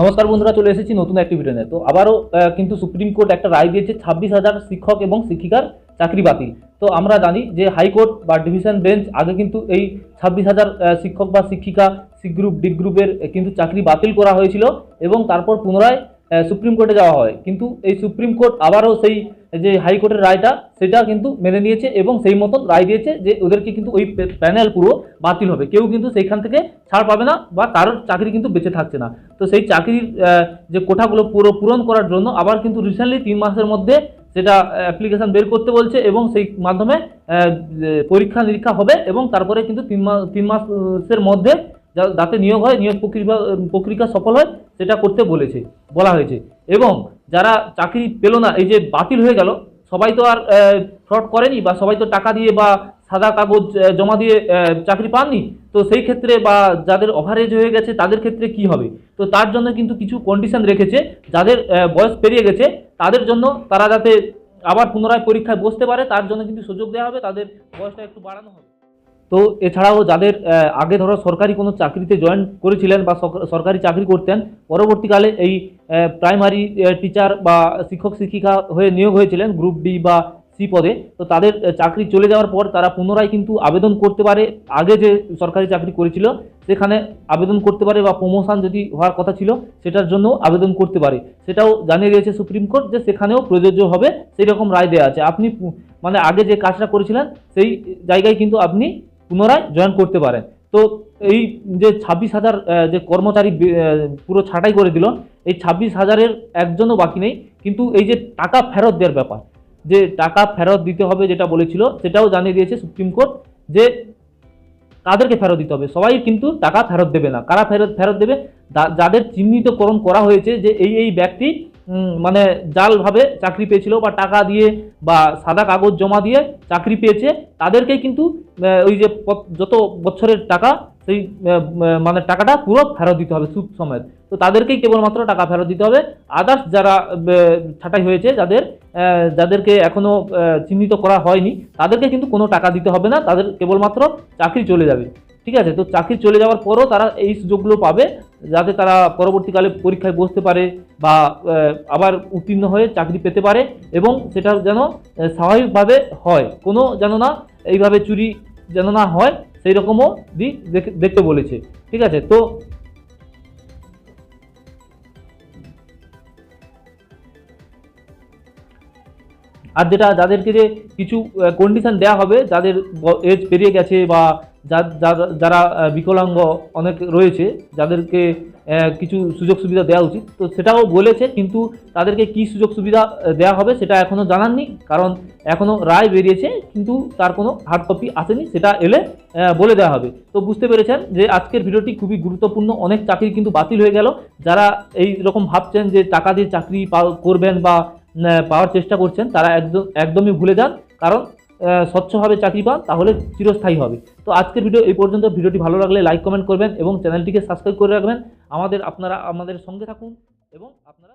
নমস্কার বন্ধুরা, চলে এসেছি নতুন একটি ভিডিও নিয়ে। তো আবারও কিন্তু সুপ্রিম কোর্ট একটা রায় দিয়েছে, ছাব্বিশ হাজার শিক্ষক এবং শিক্ষিকার চাকরি বাতিল। তো আমরা জানি যে হাইকোর্ট বা ডিভিশন বেঞ্চ আগে কিন্তু এই ছাব্বিশ হাজার শিক্ষক বা শিক্ষিকা, সি গ্রুপ, ডি গ্রুপের কিন্তু চাকরি বাতিল করা হয়েছিল এবং তারপর পুনরায় সুপ্রিম কোর্টে যাওয়া হয়। কিন্তু এই সুপ্রিম কোর্ট আবারও সেই যে হাইকোর্টের রায়টা, সেটা কিন্তু মেনে নিয়েছে এবং সেই মতন রায় দিয়েছে যে ওদেরকে কিন্তু ওই প্যানেল পুরো বাতিল হবে। কেউ কিন্তু সেইখান থেকে ছাড় পাবে না বা কারোর চাকরি কিন্তু বেঁচে থাকছে না। তো সেই চাকরির যে কোঠাগুলো পুরো পূরণ করার জন্য আবার কিন্তু রিসেন্টলি তিন মাসের মধ্যে সেটা অ্যাপ্লিকেশন বের করতে বলছে এবং সেই মাধ্যমে পরীক্ষা নিরীক্ষা হবে এবং তারপরে কিন্তু তিন মাস তিন মাসের মধ্যে যাতে নিয়োগ হয়, নিয়োগ প্রক্রিয়া প্রক্রিয়া সফল হয় সেটা করতে বলেছে, বলা হয়েছে। এবং যারা চাকরি পেল না, এই যে বাতিল হয়ে গেল, সবাই তো আর ফ্রড করেনি বা সবাই তো টাকা দিয়ে বা সাদা কাগজ জমা দিয়ে চাকরি পাননি, তো সেই ক্ষেত্রে বা যাদের ওভারেজ হয়ে গেছে, তাদের ক্ষেত্রে কি হবে? তো তার জন্য কিন্তু কিছু কন্ডিশন রেখেছে, যাদের বয়স পেরিয়ে গেছে, তাদের জন্য তারা যাতে আবার পুনরায় পরীক্ষায় বসতে পারে, তার জন্য কিন্তু সুযোগ দেওয়া হবে, তাদের বয়সটা একটু বাড়ানো হবে। তো এছাড়াও যাদের আগে ধরো সরকারি কোনো চাকরিতে জয়েন করেছিলেন বা সরকারি চাকরি করতেন, পরবর্তীকালে এই প্রাইমারি টিচার বা শিক্ষক, শিক্ষিকা হয়ে নিয়োগ হয়েছিলেন গ্রুপ ডি বা সি পদে। তো তাদের চাকরি চলে যাওয়ার পর তারা পুনরায় কিন্তু আবেদন করতে পারে, আগে যে সরকারি চাকরি করেছিল, সেখানে আবেদন করতে পারে বা প্রমোশন যদি হওয়ার কথা ছিল, সেটার জন্য আবেদন করতে পারে। সেটাও জানিয়ে দিয়েছে সুপ্রিম কোর্ট যে সেখানেও প্রযোজ্য হবে সেই রকম রায় দেওয়া আছে। আপনি মানে আগে যে কাজটা করেছিলেন, সেই জায়গায় কিন্তু আপনি পুনরায় জয়েন করতে পারেন। তো এই যে ছাব্বিশ হাজার যে কর্মচারী পুরো ছাঁটাই করে দিল, এই ছাব্বিশ হাজারের একজনও বাকি নেই। কিন্তু এই যে টাকা ফেরত দেওয়ার ব্যাপার, যে টাকা ফেরত দিতে হবে যেটা বলেছিল, সেটাও জানিয়ে দিয়েছে সুপ্রিম কোর্ট যে কাদেরকে ফেরত দিতে হবে। সবাই কিন্তু টাকা ফেরত দেবে না। কারা ফেরত ফেরত দেবে? যাদের চিহ্নিতকরণ করা হয়েছে যে এই এই ব্যক্তি মানে জালভাবে চাকরি পেয়েছিল বা টাকা দিয়ে বা সাদা কাগজ জমা দিয়ে চাকরি পেয়েছে, তাদেরকেই কিন্তু ওই যে যত বছরের টাকা, সেই মানে টাকাটা পুরো ফেরত দিতে হবে সুদ সমেত। তো তাদেরকেই কেবলমাত্র টাকা ফেরত দিতে হবে। আদার্স যারা ছাঁটাই হয়েছে, যাদের যাদেরকে এখনও চিহ্নিত করা হয়নি, তাদেরকে কিন্তু কোনো টাকা দিতে হবে না। তাদের কেবলমাত্র চাকরি চলে যাবে। ঠিক আছে? তো চাকরি চলে যাওয়ার পরও তারা এই সুযোগগুলো পাবে। যাতে তারা পরবর্তীকালে পরীক্ষায় বসতে পারে বা আবার উত্তীর্ণ হয়ে চাকরি পেতে পারে এবং সেটা যেন স্বাভাবিকভাবে হয়। কোনো যেন না এইভাবে চুরি যেন না হয় সেই রকমও দিক দেখে- দেখতে বলেছে। ঠিক আছে? তো আর যেটা যাদেরকে যে কিছু কন্ডিশন দেওয়া হবে, যাদের এজ পেরিয়ে গেছে বা যারা বিকলাঙ্গ অনেক রয়েছে, যাদেরকে কিছু সুযোগ সুবিধা দেওয়া উচিত। তো সেটাও বলেছে, কিন্তু তাদেরকে কি সুযোগ সুবিধা দেওয়া হবে সেটা এখনও জানাননি কারণ এখনও রায় বেরিয়েছে, কিন্তু তার কোনো হার্ড কপি আসেনি, সেটা এলে বলে দেওয়া হবে। তো বুঝতে পেরেছেন যে আজকের ভিডিওটি খুবই গুরুত্বপূর্ণ, অনেক চাকরি কিন্তু বাতিল হয়ে গেল। যারা এই রকম ভাবছেন যে টাকা দিয়ে চাকরি করবেন বা পাওয়ার চেষ্টা করছেন, তারা একদম, একদমই ভুলে যান, কারণ স্বচ্ছভাবে চাকরি পান, তাহলে চিরস্থায়ী হবে। তো আজকের ভিডিও এই পর্যন্ত। ভিডিওটি ভালো লাগলে লাইক কমেন্ট করবেন এবং চ্যানেলটিকে সাবস্ক্রাইব করে রাখবেন। আমাদের, আপনারা আমাদের সঙ্গে থাকুন এবং আপনারা